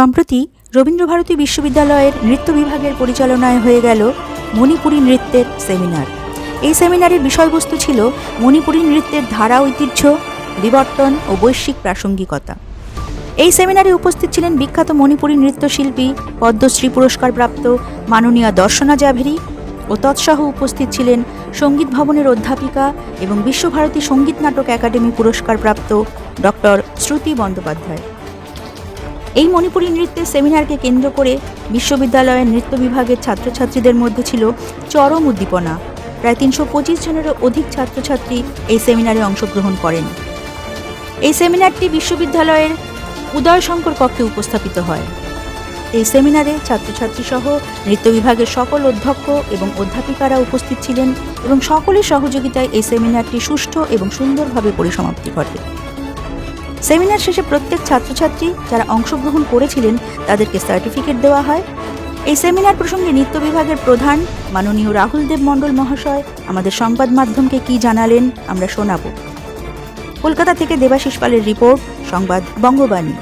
সম্প্রতি রবীন্দ্রভারতী বিশ্ববিদ্যালয়ের নৃত্য বিভাগের পরিচালনায় হয়ে গেল মণিপুরী নৃত্যের সেমিনার। এই সেমিনারের বিষয়বস্তু ছিল মণিপুরী নৃত্যের ধারা, ঐতিহ্য, বিবর্তন ও বৈশ্বিক প্রাসঙ্গিকতা। এই সেমিনারে উপস্থিত ছিলেন বিখ্যাত মণিপুরী নৃত্যশিল্পী, পদ্মশ্রী পুরস্কারপ্রাপ্ত মাননীয়া দর্শনা জাভেরি ও তৎসহ উপস্থিত ছিলেন সংগীত ভবনের অধ্যাপিকা এবং বিশ্বভারতী সংগীত নাটক একাডেমি পুরস্কারপ্রাপ্ত ডক্টর শ্রুতি বন্দ্যোপাধ্যায়। এই মণিপুরী নৃত্যের সেমিনারকে কেন্দ্র করে বিশ্ববিদ্যালয়ের নৃত্য বিভাগের ছাত্রছাত্রীদের মধ্যে ছিল চরম উদ্দীপনা। প্রায় তিনশো পঁচিশ জনেরও অধিক ছাত্রছাত্রী এই সেমিনারে অংশগ্রহণ করেন। এই সেমিনারটি বিশ্ববিদ্যালয়ের উদয়শঙ্কর কক্ষে উপস্থাপিত হয়। এই সেমিনারে ছাত্রছাত্রী সহ নৃত্য বিভাগের সকল অধ্যক্ষ এবং অধ্যাপিকারা উপস্থিত ছিলেন এবং সকলের সহযোগিতায় এই সেমিনারটি সুষ্ঠু এবং সুন্দরভাবে পরিসমাপ্তি ঘটে। সেমিনার শেষে প্রত্যেক ছাত্রছাত্রী যারা অংশগ্রহণ করেছিলেন তাদেরকে সার্টিফিকেট দেওয়া হয়। এই সেমিনার প্রসঙ্গে নৃত্য বিভাগের প্রধান মাননীয় রাহুল দেব মণ্ডল মহাশয়, আমাদের সংবাদ মাধ্যমকে কি জানালেন আমরা শোনাব। কলকাতা থেকে দেবাশিস পালের রিপোর্ট, সংবাদ বঙ্গবাণী।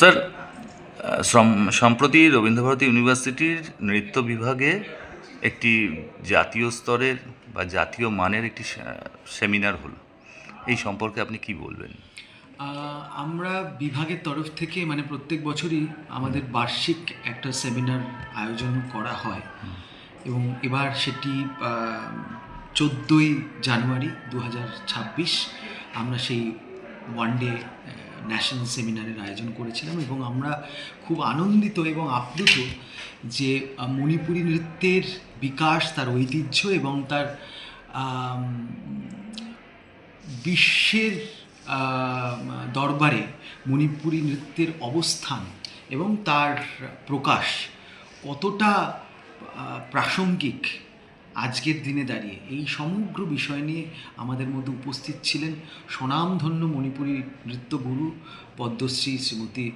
স্যার সম্প্রতি রবীন্দ্রভারতী ইউনিভার্সিটির নৃত্য বিভাগে একটি জাতীয় স্তরের বা জাতীয় মানের একটি সেমিনার হলো। এই সম্পর্কে আপনি কি বলবেন? আমরা বিভাগের তরফ থেকে মানে প্রত্যেক বছরই আমাদের বার্ষিক একটা সেমিনার আয়োজন করা হয়। এবং এবার সেটি চোদ্দোই জানুয়ারি দু ছাব্বিশ আমরা সেই ওয়ান ডে ন্যাশনাল সেমিনারের আয়োজন করেছিলাম এবং আমরা খুব আনন্দিত এবং আপ্লুত যে মণিপুরী নৃত্যের বিকাশ, তার ঐতিহ্য এবং তার বিশ্বের দরবারে মণিপুরী নৃত্যের অবস্থান এবং তার প্রকাশ কতটা প্রাসঙ্গিক আজকের দিনে দাঁড়িয়ে এই সমগ্র বিষয় নিয়ে আমাদের মধ্যে উপস্থিত ছিলেন স্বনামধন্য মণিপুরী নৃত্যগুরু পদ্মশ্রী শ্রীমতী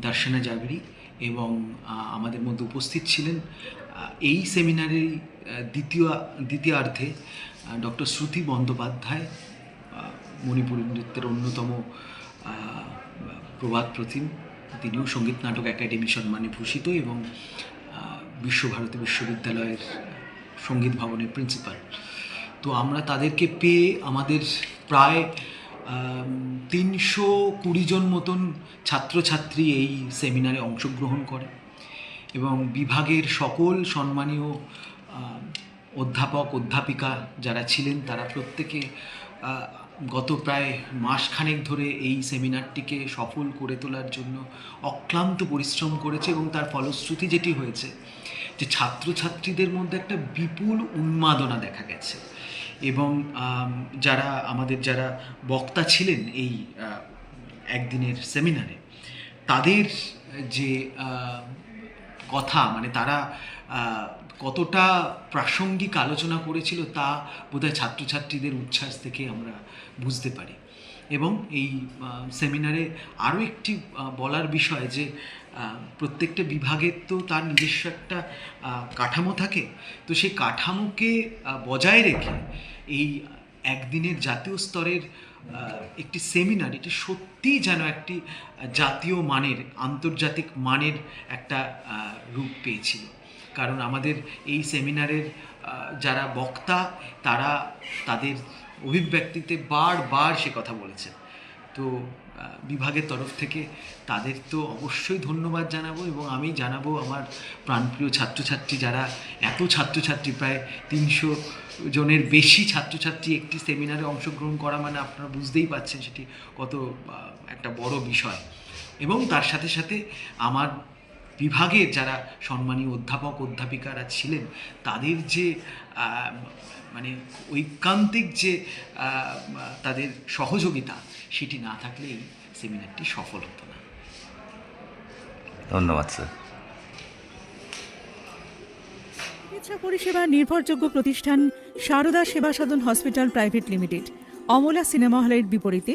দর্শনা জাগরি এবং আমাদের মধ্যে উপস্থিত ছিলেন এই সেমিনারের দ্বিতীয়, দ্বিতীয়ার্ধে ডক্টর শ্রুতি বন্দ্যোপাধ্যায় মণিপুরী নৃত্যের অন্যতম প্রভাত প্রতিম। তিনিও সংগীত নাটক একাডেমি সম্মানে ভূষিত এবং বিশ্বভারতী বিশ্ববিদ্যালয়ের সংগীত ভবনের প্রিন্সিপাল তো আমরা তাদেরকে পেয়ে আমাদের প্রায় তিনশো কুড়ি জন মতন ছাত্রছাত্রী এই সেমিনারে অংশগ্রহণ করে এবং বিভাগের সকল সম্মানীয় অধ্যাপক, অধ্যাপিকা যারা ছিলেন তারা প্রত্যেকে গত প্রায় মাসখানেক ধরে এই সেমিনারটিকে সফল করে তোলার জন্য অক্লান্ত পরিশ্রম করেছে এবং তার ফলশ্রুতি যেটি হয়েছে যে ছাত্রছাত্রীদের মধ্যে একটা বিপুল উন্মাদনা দেখা গেছে। এবং যারা আমাদের যারা বক্তা ছিলেন এই একদিনের সেমিনারে, তাদের যে কথা মানে তারা কতটা প্রাসঙ্গিক আলোচনা করেছিল তা বোধহয় ছাত্রছাত্রীদের উচ্ছ্বাস থেকে আমরা বুঝতে পারি। এবং এই সেমিনারে আরও একটি বলার বিষয় যে প্রত্যেকটা বিভাগের তো তার নিজস্ব একটা কাঠামো থাকে, তো সেই কাঠামোকে বজায় রেখে এই একদিনের জাতীয় স্তরের একটি সেমিনার, এটি সত্যিই যেন একটি জাতীয় মানের, আন্তর্জাতিক মানের একটা রূপ পেয়েছিল। কারণ আমাদের এই সেমিনারের যারা বক্তা, তারা তাদের অভিব্যক্তিতে বারবার সে কথা বলেছেন। তো বিভাগের তরফ থেকে তাদের তো অবশ্যই ধন্যবাদ জানাব এবং আমি জানাব আমার প্রাণপ্রিয় ছাত্রছাত্রী যারা এত ছাত্রছাত্রী, প্রায় তিনশো জনের বেশি ছাত্রছাত্রী একটি সেমিনারে অংশগ্রহণ করা মানে আপনারা বুঝতেই পাচ্ছেন সেটি কত একটা বড় বিষয়। এবং তার সাথে সাথে আমার বিভাগের যারা সম্মানীয় অধ্যাপক অধ্যাপিকারা ছিলেন তাদের যে মানে ঐকান্তিক যে আহ, তাদের সহযোগিতা সেটি না থাকলে এই সেমিনারটি সফল হতো না। ধন্যবাদ স্যার। চিকিৎসা পরিষেবা নির্ভরযোগ্য প্রতিষ্ঠান Sarada Seva Sadan hospital private limited Amala cinema হলের বিপরীতে